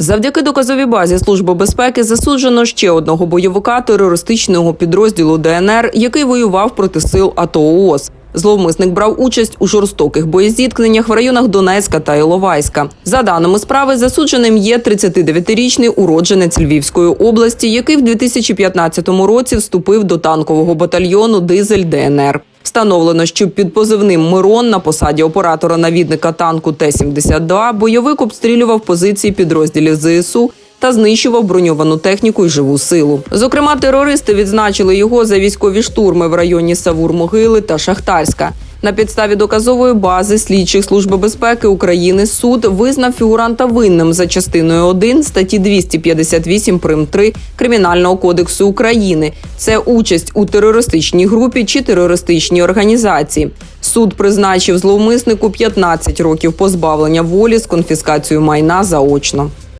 Завдяки доказовій базі Служби безпеки засуджено ще одного бойовика терористичного підрозділу ДНР, який воював проти сил АТО ООС. Зловмисник брав участь у жорстоких боєзіткненнях в районах Донецька та Іловайська. За даними справи, засудженим є 39-річний уродженець Львівської області, який в 2015 році вступив до танкового батальйону Дизель ДНР. Встановлено, що під позивним Мирон на посаді оператора-навідника танку Т-72 бойовик обстрілював позиції підрозділів ЗСУ та знищував броньовану техніку і живу силу. Зокрема, терористи відзначили його за військові штурми в районі Савур-Могили та Шахтарська. На підставі доказової бази слідчих служби безпеки України суд визнав фігуранта винним за частиною 1 статті 258 прим 3 Кримінального кодексу України. Це участь у терористичній групі чи терористичній організації. Суд призначив зловмиснику 15 років позбавлення волі з конфіскацією майна заочно.